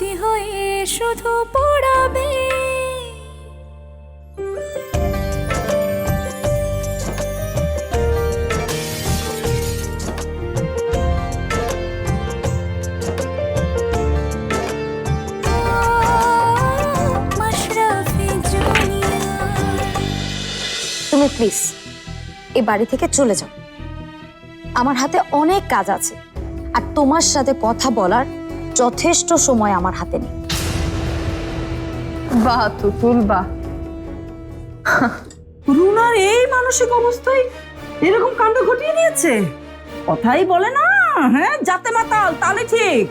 স্মৃতি হয়ে শুধু পড়াবে। তুমি প্লিজ এই বাড়ি থেকে চলে যাও। আমার হাতে অনেক কাজ আছে। আর তোমার সাথে কথা বলার যথেষ্ট সময় আমার হাতে নেই। বাহ তুতুল বাহ রুনার এই মানসিক অবস্থায় এরকম কাণ্ড ঘটিয়ে দিয়েছে? কথাই বলে না হ্যাঁ? যাতে মাতাল তাহলে ঠিক।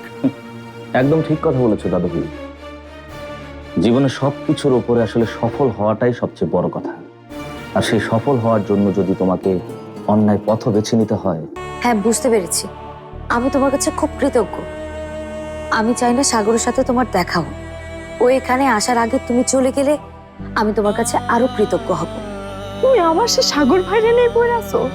একদম ঠিক কথা বলেছ দাদুভাই জীবনে সব কিছুর উপরে আসলে সফল হওয়াটাই সবচেয়ে বড় কথা। আর সেই সফল হওয়ার জন্য যদি তোমাকে অন্যায় পথ বেছে নিতে হয়। হ্যাঁ বুঝতে পেরেছি। আমি তোমার কাছে খুব কৃতজ্ঞ। আমি চাই না সাগরের সাথে তোমার দেখা হোক। ও এখানে আসার আগে তুমি চলে গেলে আমি তোমার কাছে আরও কৃতজ্ঞ হব। তুমি আমার সে সাগর ভাইরে নিয়ে পড়ে আসো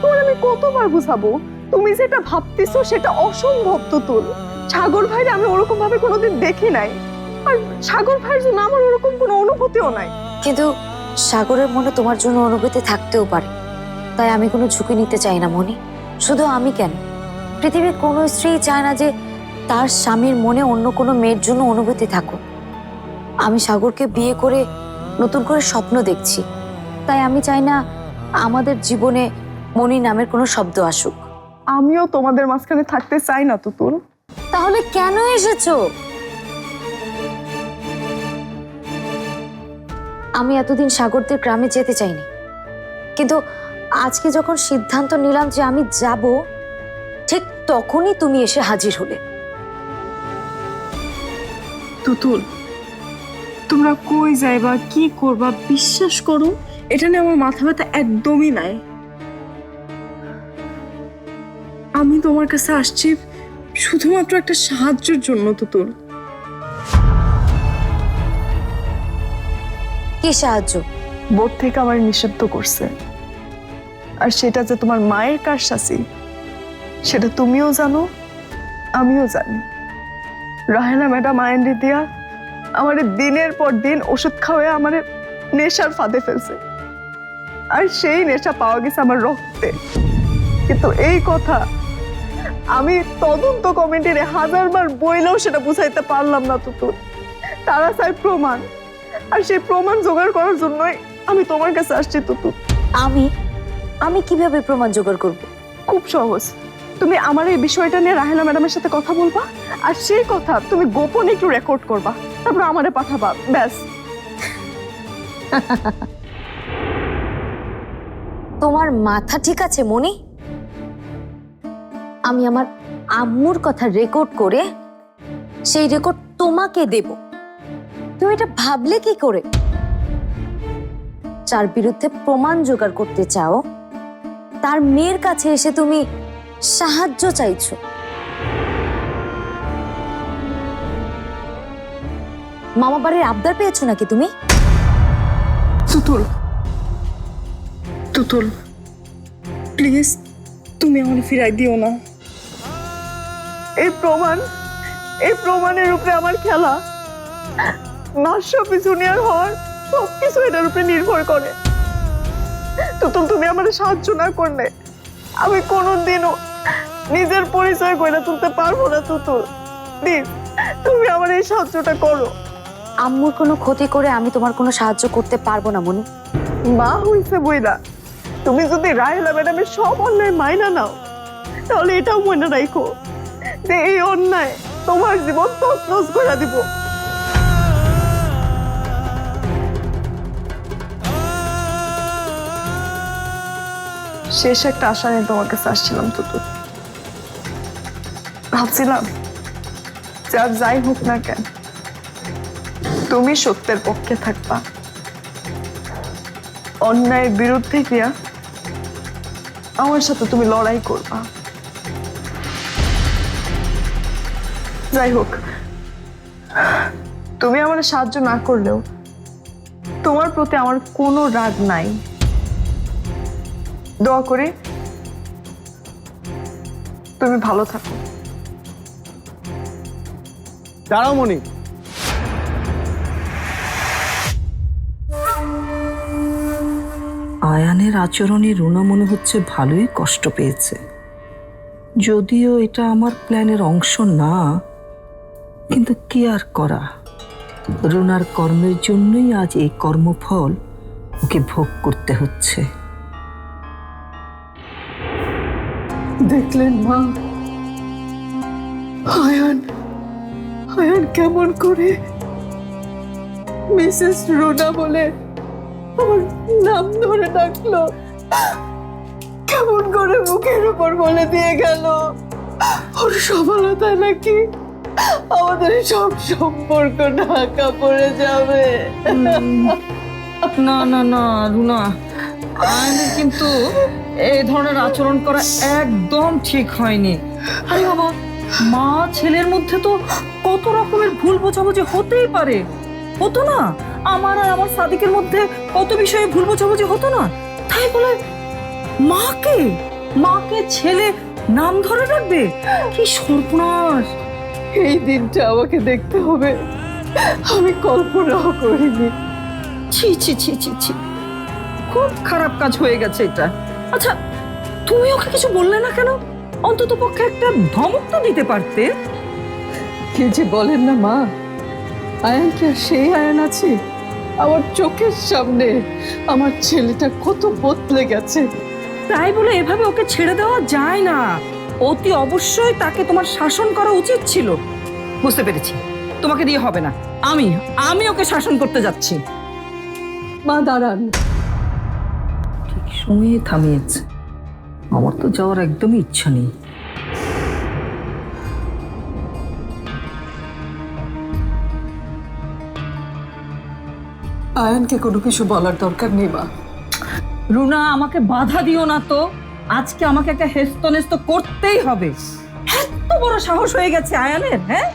তোমার আমি কতবার বুঝাবো? তুমি যেটা ভাবতেছো সেটা অসম্ভব তুতুল। সাগর ভাইরে আমি ওরকম ভাবে কোনোদিন দেখি নাই। আর সাগর ভাইয়ের জন্য আমার ওরকম কোনো অনুভূতিও নাই। কিন্তু সাগরের মনে তোমার জন্য অনুভূতি থাকতেও পারে। তাই আমি কোনো ঝুঁকি নিতে চাই না মনি। শুধু আমি কেন? পৃথিবীর কোনো স্ত্রী চায় না যে তার স্বামীর মনে অন্য কোনো মেয়ের জন্য অনুভূতি থাকুক। আমি সাগরকে বিয়ে করে নতুন করে স্বপ্ন দেখছি। তাই আমি চাই না আমাদের জীবনে মনি নামের কোনো শব্দ আসুক। আমিও তোমাদের মাঝখানে থাকতে চাই না তুতুল। তাহলে কেন এসেছ? আমি এতদিন সাগরদের গ্রামে যেতে চাইনি। কিন্তু আজকে যখন সিদ্ধান্ত নিলাম যে আমি যাব ঠিক তখনই তুমি এসে হাজির হলে। তুতুল তোমরা কই যাইবা কি করবা বিশ্বাস করো এটা নিয়ে আমার মাথা ব্যথা একদমই নাই। আমি তোমার কাছে আসছি শুধুমাত্র একটা সাহায্যের জন্য তুতুল। কি সাহায্য? বোর্ড থেকে আমার নিষিদ্ধ করছে। আর সেটা যে তোমার মায়ের কার শাসি সেটা তুমিও জানো আমিও জানি। রাহেনা ম্যাডাম আইনডি দিয়া আমার দিনের পর দিন ওষুধ খাওয়ায় আমার নেশার ফাঁদে ফেলছে। আর সেই নেশা পাওয়া গেছে আমার রক্তে। কিন্তু এই কথা আমি তদন্ত কমিটির হাজারবার বইলেও সেটা বুঝাইতে পারলাম না তো তোর তারা চাই প্রমাণ। আর সেই প্রমাণ জোগাড় করার জন্যই আমি তোমার কাছে আসছি তুতু। আমি আমি কীভাবে প্রমাণ জোগাড় করব? খুব সহজ। তুমি আমার এই বিষয়টা নিয়ে রাহেলা ম্যাডামের সাথে কথা বলবা? আর সেই কথা তুমি গোপনে একটু রেকর্ড করবা। তারপর আমারে পাঠাবা, ব্যাস। তোমার মাথা ঠিক আছে মনি আমি আমার আম্মুর কথা রেকর্ড করে সেই রেকর্ড তোমাকে দেব। তুমি এটা ভাবলে কি করে? যার বিরুদ্ধে প্রমাণ জোগাড় করতে চাও, তার মেয়ের কাছে এসে তুমি সাহায্য চাইছো। মামা বাড়ির আবদার পেয়েছ নাকি তুমি? তুতুল তুতুল প্লিজ তুমি আমার ফিরাই দিও না। এই প্রমাণ, এই প্রমাণের উপরে আমার খেলা। মাসপি জুনিয়র হওয়ার সব কিছু এটার উপরে নির্ভর করে। তুতুল, তুমি আমার সাহায্য না করলে আমি কোনোদিনও নিজের পরিচয় করে তুলতে পারব না তুতুল প্লিজ তুমি আমার এই সাহায্যটা করো। আম্মুর কোনো ক্ষতি করে আমি তোমার কোনো সাহায্য করতে পারব না মনি। মা হইছে বইলা তুমি যদি রাহেলা ম্যাডামের সব অন্যায় মাইনা নাও তাহলে এটাও মনে রাখো যে এই অন্যায় তোমার জীবন তছনছ করে দিব। শেষ একটা আশা নিয়ে তোমার কাছে আসছিলাম তো তো ভাবছিলাম যে যাই হোক না কেন, তুমি সত্যের পক্ষে থাকবা। অন্যায়ের বিরুদ্ধে গিয়া আমার সাথে তুমি লড়াই করবা। যাই হোক, তুমি আমার সাহায্য না করলেও তোমার প্রতি আমার কোনো রাগ নাই। দোয়া করে তুমি ভালো থাকো। দাঁড়াও মনি আয়ানের আচরণে রুনা মনে হচ্ছে ভালোই কষ্ট পেয়েছে। যদিও এটা আমার প্ল্যানের অংশ না কিন্তু কি আর করা? রুনার কর্মের জন্যই আজ এই কর্মফল ওকে ভোগ করতে হচ্ছে। দেখলেন মা আয়ান কেমন করে? মিসেস রুনা বলে আমার নাম ধরে ডাকলো। কেমন করে মুখের উপর বলে দিয়ে গেল? ওর সফলতা নাকি আমাদের সব সম্পর্ক ঢাকা পড়ে যাবে। না না না, রুনা। আয়নের কিন্তু এই ধরনের আচরণ করা একদম ঠিক হয়নি। আরে বাবা মা ছেলের মধ্যে তো কত রকমের ভুল বোঝাবুঝি হতেই পারে। হতো না? আমার আর আমার সাদিকের মধ্যে কত বিষয়ে ভুল বোঝাবুঝি হতো না? তাই বলে মাকে? মাকে ছেলে নাম ধরে রাখবে? কি সর্বনাশ! এই দিনটা আমাকে দেখতে হবে। আমি কল্পনাও করিনি। ছি ছি ছি ছি ছি। খুব খারাপ কাজ হয়ে গেছে এটা। আচ্ছা তুমি ওকে কিছু বললে না কেন? অন্তত পক্ষে একটা ধমক তো দিতে পারতে। কি যে বলেন না মা? আয়ান কি আর সেই আয়ান আছে? আমার চোখের সামনে আমার ছেলেটা কত বদলে গেছে। তাই বলে এভাবে ওকে ছেড়ে দেওয়া যায় না। অতি অবশ্যই তাকে তোমার শাসন করা উচিত ছিল। বুঝতে পেরেছি। তোমাকে দিয়ে হবে না। আমি আমি ওকে শাসন করতে যাচ্ছি। মা দাঁড়ান। ঠিক সময়ে থামিয়েছে। আমার তো যাওয়ার একদমই ইচ্ছা নেই। আয়ানকে কোনো কিছু বলার দরকার নেই মা। রুনা আমাকে বাধা দিও না তো। আজকে আমাকে একটা হেস্ত নেস্ত করতেই হবে। এত বড় সাহস হয়ে গেছে আয়ানের হ্যাঁ?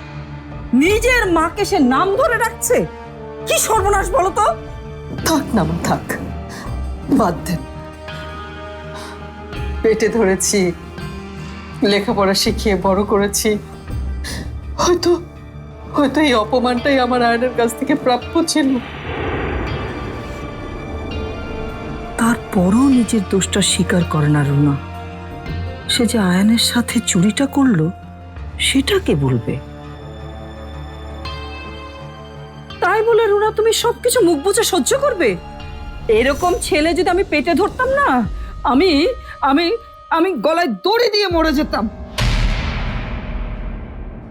নিজের মাকে সে নাম ধরে রাখছে কি সর্বনাশ বলো তো? থাক না মা থাক। বাদ দেন পেটে ধরেছি, লেখাপড়া শিখিয়ে বড় করেছি। হয়তো হয়তো এই অপমানটাই আমার আয়নের কাছ থেকে প্রাপ্য ছিল। তারপরও নিজের দোষটা স্বীকার করে না রুনা। সে যে আয়নের সাথে চুরিটা করল, সেটা কে বলবে? তাই বলে রুনা, তুমি সবকিছু মুখ বুঝে সহ্য করবে? এরকম ছেলে যদি আমি পেটে ধরতাম না, আমি আমি আমি গলায় দড়ি দিয়ে মরে যেতাম।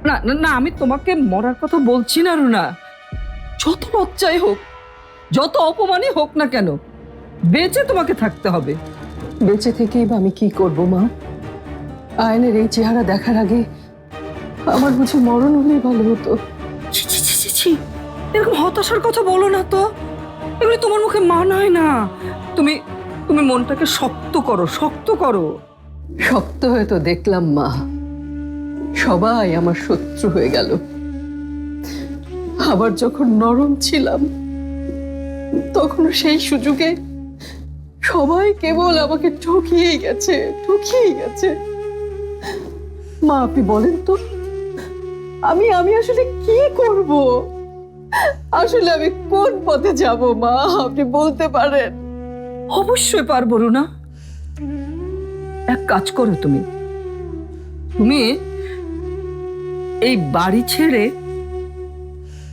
না না, না আমি তোমাকে মরার কথা বলছি না রুনা। যত লজ্জাই হোক যত অপমানই হোক না কেন বেঁচে তোমাকে থাকতে হবে। বেঁচে থেকেই বা আমি কি করব মা? আয়নের এই চেহারা দেখার আগে আমার বুঝি মরণ হলেই ভালো হতো। এরকম হতাশার কথা বলো না তো। এগুলি তোমার মুখে মানায় না। তুমি তুমি মনটাকে শক্ত করো শক্ত করো। শক্ত হয়ে তো দেখলাম, মা। সবাই আমার শত্রু হয়ে গেল। আবার যখন নরম ছিলাম তখন সেই সুযোগে সবাই কেবল আমাকে ঠকিয়েই গেছে ঠকিয়েই গেছে। মা, আপনি বলেন তো, আমি আমি আসলে কি করব? আসলে আমি কোন পথে যাব, মা? আপনি বলতে পারেন। অবশ্যই পারব না এক কাজ করো তুমি। তুমি এই বাড়ি ছেড়ে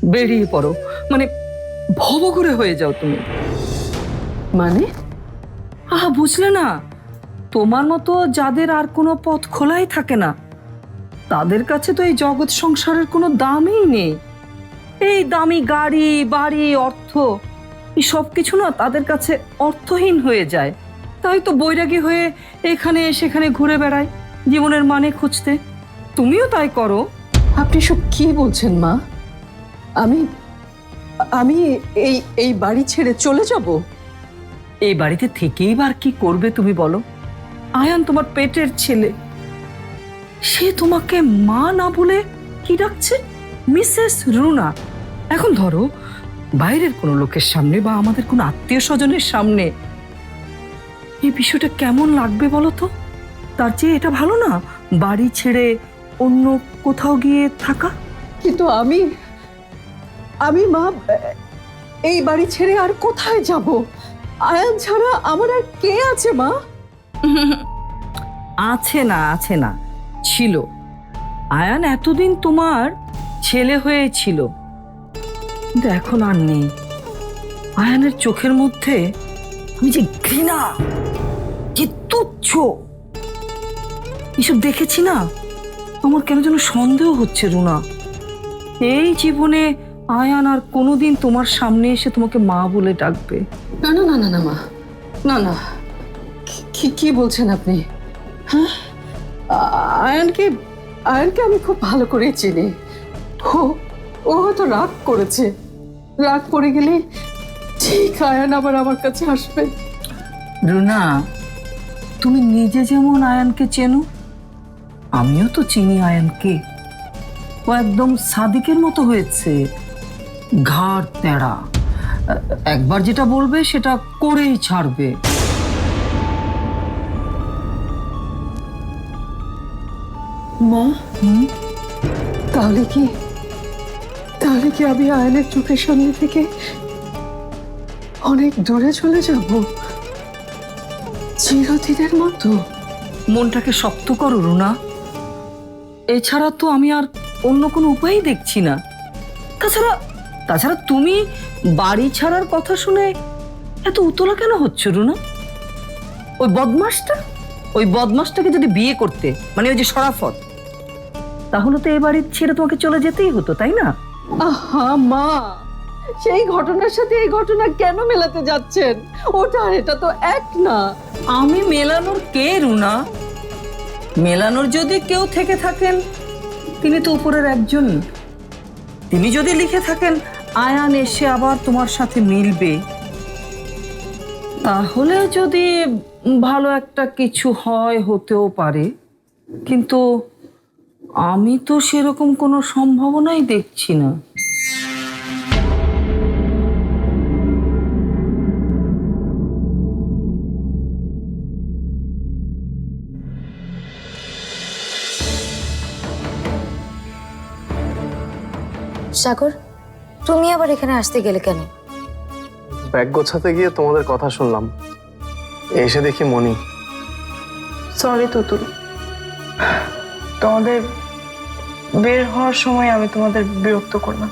বেরিয়ে পড়ো। মানে ভব করে হয়ে যাও তুমি। মানে? আহা, বুঝলে না। তোমার মতো যাদের আর কোনো পথ খোলাই থাকে না, তাদের কাছে তো এই জগৎ সংসারের কোনো দামই নেই। এই দামি গাড়ি, বাড়ি, অর্থ এই সব কিছু না তাদের কাছে অর্থহীন হয়ে যায়। তাই তো বৈরাগী হয়ে এখানে সেখানে ঘুরে বেড়ায় জীবনের মানে খুঁজতে। তুমিও তাই করো। আপনি সব কি বলছেন মা? আমি আমি এই এই বাড়ি ছেড়ে চলে যাব? এই বাড়িতে থেকেই বার কি করবে তুমি বলো? আয়ান তোমার পেটের ছেলে। সে তোমাকে মা না বলে কি ডাকছে? মিসেস রুনা। এখন ধরো বাইরের কোনো লোকের সামনে বা আমাদের কোনো আত্মীয় স্বজনের সামনে এই বিষয়টা কেমন লাগবে বলো তো? তার চেয়ে এটা ভালো না বাড়ি ছেড়ে অন্য কোথাও গিয়ে থাকা? কিন্তু আমি আমি মা এই বাড়ি ছেড়ে আর কোথায় যাব? আয়ান ছাড়া আমার আর কে আছে মা? আছে না আছে না ছিল। আয়ান এতদিন তোমার ছেলে হয়েছিল। কিন্তু এখন আর নেই। আয়ানের চোখের মধ্যে আমি যে ঘৃণা, যে তুচ্ছ, এসব দেখেছি না? আমার কেন যেন সন্দেহ হচ্ছে, রুনা। এই জীবনে আয়ান আর কোনোদিন তোমার সামনে এসে তোমাকে মা বলে ডাকবে। না না না না না, মা। না না। কি- কি বলছেন আপনি? হ্যাঁ? আয়ানকে আয়ানকে আমি খুব ভালো করে চিনি। ও ও হয়তো রাগ করেছে। রাগ করে গেলে ঠিক আয়ান আবার আমার কাছে আসবে। রুনা তুমি নিজে যেমন আয়ানকে চেনো আমিও তো চিনি আয়ানকে। ও একদম সাদিকের মতো হয়েছে ঘাড় তেড়া একবার যেটা বলবে সেটা করেই ছাড়বে। মা? তাহলে কি তাহলে কি আমি আয়নের চোখের সামনে থেকে অনেক দূরে চলে যাব? চিরদিনের মতো। মনটাকে শক্ত করো, রুনা। এছাড়া তো আমি আর অন্য কোনো উপায়ই দেখছি না। তাছাড়া তাছাড়া তুমি বাড়ি ছাড়ার কথা শুনে এত উতলা কেন হচ্ছে, রুনা? ওই বদমাসটা? ওই বদমাসটাকে যদি বিয়ে করতে মানে ওই যে সরাফত, তাহলে তো এ বাড়ি ছেড়ে তোমাকে চলে যেতেই হতো, তাই না? আহা, মা! সেই ঘটনার সাথে এই ঘটনা কেন মেলাতে যাচ্ছেন? ওটা আর এটা তো এক না। আমি মেলানোর কে, রুনা? মেলানোর যদি কেউ থেকে থাকেন, তিনি তো উপরের একজন। তিনি যদি লিখে থাকেন, আয়ান এসে আবার তোমার সাথে মিলবে। তাহলে যদি ভালো একটা কিছু হয়, হতেও পারে। কিন্তু আমি তো সেরকম কোনো সম্ভাবনাই দেখছি না। সাগর তুমি আবার এখানে আসতে গেলে কেন? ব্যাগ গোছাতে গিয়ে তোমাদের কথা শুনলাম। এসে দেখি মনি সরি তুতুল তোমাদের বের হওয়ার সময় আমি তোমাদের বিরক্ত করলাম।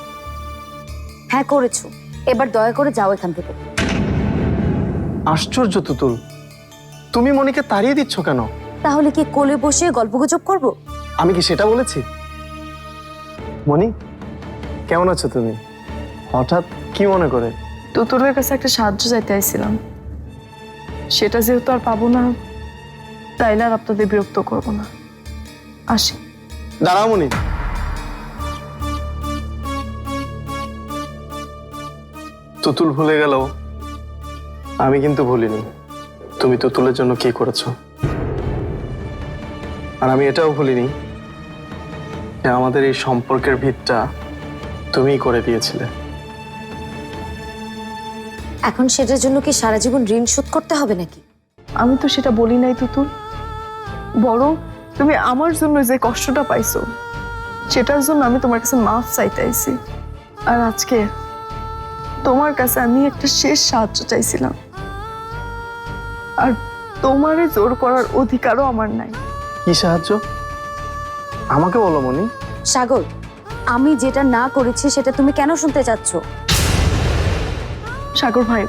হ্যাঁ করেছ। এবার দয়া করে যাও এখান থেকে। আশ্চর্য তুতুল। তুমি মনিকে তাড়িয়ে দিচ্ছ কেন? তাহলে কি কোলে বসে গল্পগুজব করব? আমি কি সেটা বলেছি? মনি কেমন আছো তুমি? হঠাৎ কি মনে করে? তুতুলের কাছে একটা সাহায্য চাইতে আইছিলাম। সেটা যেহেতু আর পাবো না তাইলে আর আপনাদের বিরক্ত করব না। আসি। দাঁড়াও মনি। তুতুল ভুলে গেল আমি কিন্তু ভুলিনি। তুমি তুতুলের জন্য কি করেছ? আর আমি এটাও ভুলিনি যে আমাদের এই সম্পর্কের ভিতটা তুমিই করে দিয়েছিলে। এখন সেটার জন্য কি সারা জীবন ঋণ শোধ করতে হবে নাকি? আমি তো সেটা বলি নাই তুতুল। বরং তুমি আমার জন্য যে কষ্টটা পাইছো সেটার জন্য আমি তোমার কাছে মাফ চাইতে আইছি। আর আজকে তোমার কাছে আমি একটা শেষ সাহায্য চাইছিলাম। আর তোমারে জোর করার অধিকারও আমার নাই। কি সাহায্য? আমাকে বলো মনি। সাগর আমি যেটা না করেছি সেটা তুমি কেন শুনতে চাচ্ছ? সাগর ভাই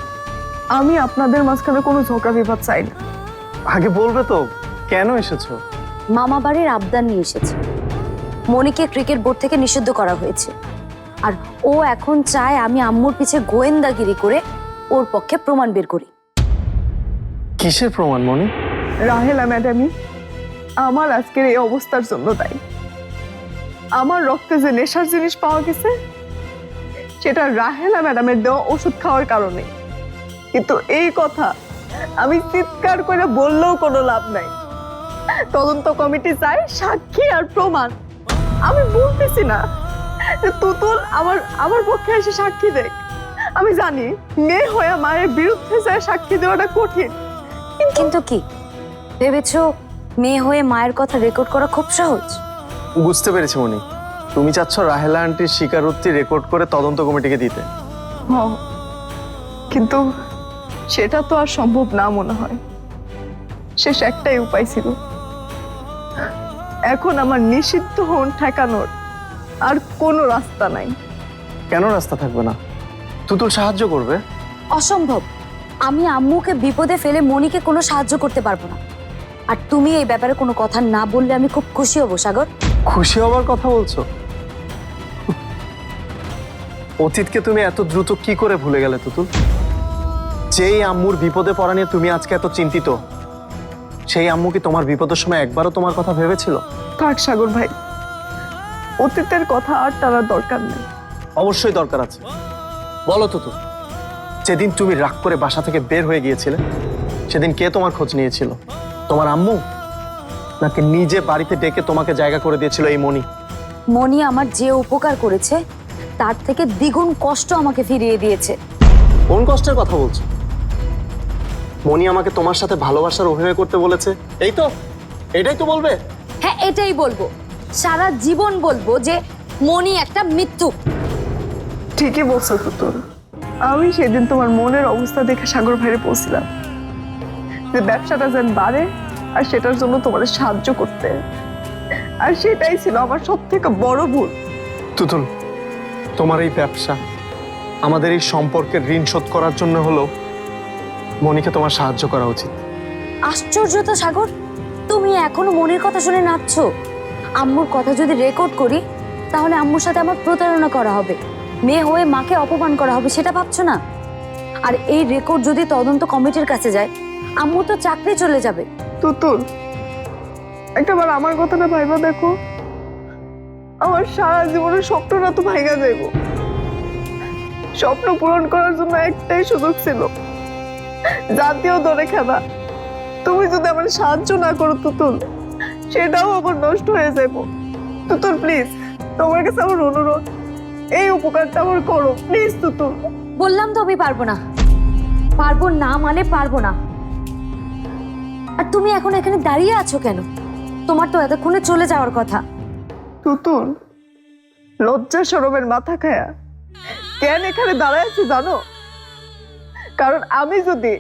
আমি আপনাদের মাঝখানে কোনো ঝগড়া বিবাদ চাই না। আগে বলবে তো কেন এসেছ? মামা বাড়ির আবদার নিয়ে এসেছে। মনিকে ক্রিকেট বোর্ড থেকে নিষিদ্ধ করা হয়েছে। আর ও এখন চায় আমি আম্মুর পিছে গোয়েন্দাগিরি করে ওর পক্ষে প্রমাণ বের করি। কিসের প্রমাণ মনি? রাহেলা ম্যাডামই আমার আজকের এই অবস্থার জন্য দায়ী। আমার রক্তে যে নেশার জিনিস পাওয়া গেছে সেটা রাহেলা ম্যাডামের দেওয়া ওষুধ খাওয়ার কারণে। কিন্তু এই কথা আমি চিৎকার করে বললেও কোনো লাভ নাই। তদন্ত কমিটি চায় সাক্ষী আর প্রমাণ। আমি বলতেছি না যে তুতুল আমার আমার পক্ষে এসে সাক্ষী দেয় আমি জানি মেয়ে হয়ে মায়ের বিরুদ্ধে যায় সাক্ষী দেওয়াটা কঠিন। কিন্তু কি? ভেবেছো মেয়ে হয়ে মায়ের কথা রেকর্ড করা খুব সহজ? বুঝতে পেরেছি মনি তুমি চাচ্ছ রাহেলা আন্টির স্বীকারোক্তি রেকর্ড করে তদন্ত কমিটিকে দিতে। হ কিন্তু সেটা তো আর সম্ভব না মনে হয়। শেষ একটাই উপায় ছিল। এখন আমার নিষিদ্ধ হন ঠেকানোর। আর কোনো রাস্তা নাই। কেন রাস্তা থাকবে না? তুতুল সাহায্য করবে। অসম্ভব। আমি আম্মুকে বিপদে ফেলে মনিকে কোনো সাহায্য করতে পারব না। আর তুমি এই ব্যাপারে কোনো কথা না বললে আমি খুব খুশি হব সাগর। খুশি হবার কথা বলছো? অতীতকে তুমি এত দ্রুত কি করে ভুলে গেলে তুতুল? যেই আম্মুর বিপদে পড়া নিয়ে তুমি আজকে এত চিন্তিত সেই আম্মু কি তোমার বিপদের সময় একবারও তোমার কথা ভেবেছিল? থাক সাগর ভাই অতীতের কথা আর টানার দরকার নেই। অবশ্যই দরকার আছে। বলো তো তো যেদিন তুমি রাগ করে বাসা থেকে বের হয়ে গিয়েছিলে সেদিন কে তোমার খোঁজ নিয়েছিল? তোমার আম্মু? নাকি নিজে বাড়িতে ডেকে তোমাকে জায়গা করে দিয়েছিল এই মনি মনি আমার যে উপকার করেছে তার থেকে দ্বিগুণ কষ্ট আমাকে ফিরিয়ে দিয়েছে। কোন কষ্টের কথা বলছো? মনি আমাকে তোমার সাথে ভালোবাসার অভিনয় করতে বলেছে এই তো? এটাই তো বলবে? হ্যাঁ এটাই বলব। সারা জীবন বলব যে মনি একটা মৃত্যু। ঠিকই বলছো তুতুল আমি সেদিন তোমার মনের অবস্থা দেখে সাগর ভাইরে পৌঁছলাম যে ব্যবসাটা যেন বাড়ে আর সেটার জন্য তোমাদের সাহায্য করতে। আর সেটাই ছিল আমার সব থেকে বড় ভুল। তুতুল তোমার এই ব্যবসা আমাদের এই সম্পর্কের ঋণ শোধ করার জন্য হলো মনিকে তোমার সাহায্য করা উচিত। আশ্চর্য তো সাগর তুমি এখনও মনের কথা শুনে নাচছো। আম্মুর কথা যদি রেকর্ড করি, তাহলে আম্মুর সাথে আমার প্রতারণা করা হবে। মেয়ে হয়ে মাকে অপমান করা হবে, সেটা ভাবছ না? আর এই রেকর্ড যদি তদন্ত কমিটির কাছে যায়, আম্মু তো চাকরি চলে যাবে। তুতুল, একটাবার আমার কথাটা ভাইবা দেখো। আমার সারা জীবনের স্বপ্নটা তো ভাইগা যাইব। স্বপ্ন পূরণ করার জন্য একটাই সুযোগ ছিল। জাতীয় দলে খেলা। তুমি যদি আমার সাহায্য না করো, তুতুল সেটাও আমার নষ্ট হয়ে যাইব। তুতুল প্লিজ তোমার কাছে আমার অনুরোধ এই উপকারটা আমার করো প্লিজ তুতুল বললাম তো আমি পারব না। পারব না মানে পারব না। আর তুমি এখন এখানে দাঁড়িয়ে আছো কেন? তোমার তো এতক্ষণে চলে যাওয়ার কথা। তুতুল লজ্জা সরমের মাথা খায়া কেন এখানে দাঁড়ায় আছি জানো? কারণ আমি যদি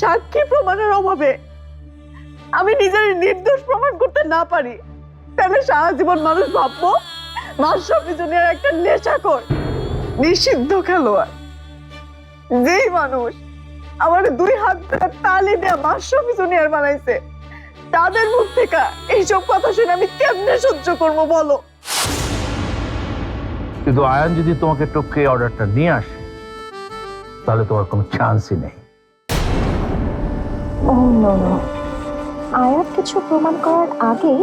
সাক্ষী প্রমাণের অভাবে আমি নিজের নির্দোষ প্রমাণ করতে না পারি। তাহলে সারা জীবন মানুষ ভাববো মাশরাফি জুনিয়র একটা নেশাকর নিষিদ্ধ খেলোয়াড়। যেই মানুষ আমার দুই হাত তালি দেয়া মাশরাফি জুনিয়র বানাইছে তাদের মুখ থেকে এইসব কথা শুনে আমি কেমনে সহ্য করব বলো? কিন্তু আয়ান যদি তোমাকে টপকে অর্ডারটা নিয়ে আসে তাহলে তোমার কোনো চান্সই নেই। নো আয়াত কিছু প্রমাণ করার আগে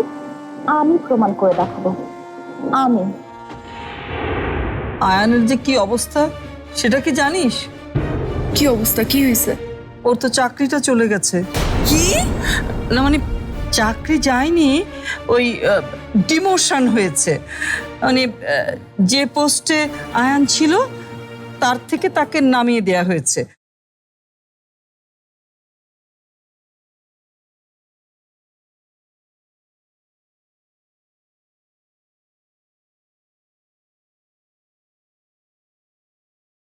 আমি প্রমাণ করে দেখাবো। আমি আয়ানের যে কি অবস্থা সেটা কি জানিস? কি অবস্থা? কি হয়েছে? ওর তো চাকরিটা চলে গেছে। কি? না মানে চাকরি যায়নি ওই ডিমোশন হয়েছে। মানে যে পোস্টে আয়ান ছিল তার থেকে তাকে নামিয়ে দেয়া হয়েছে।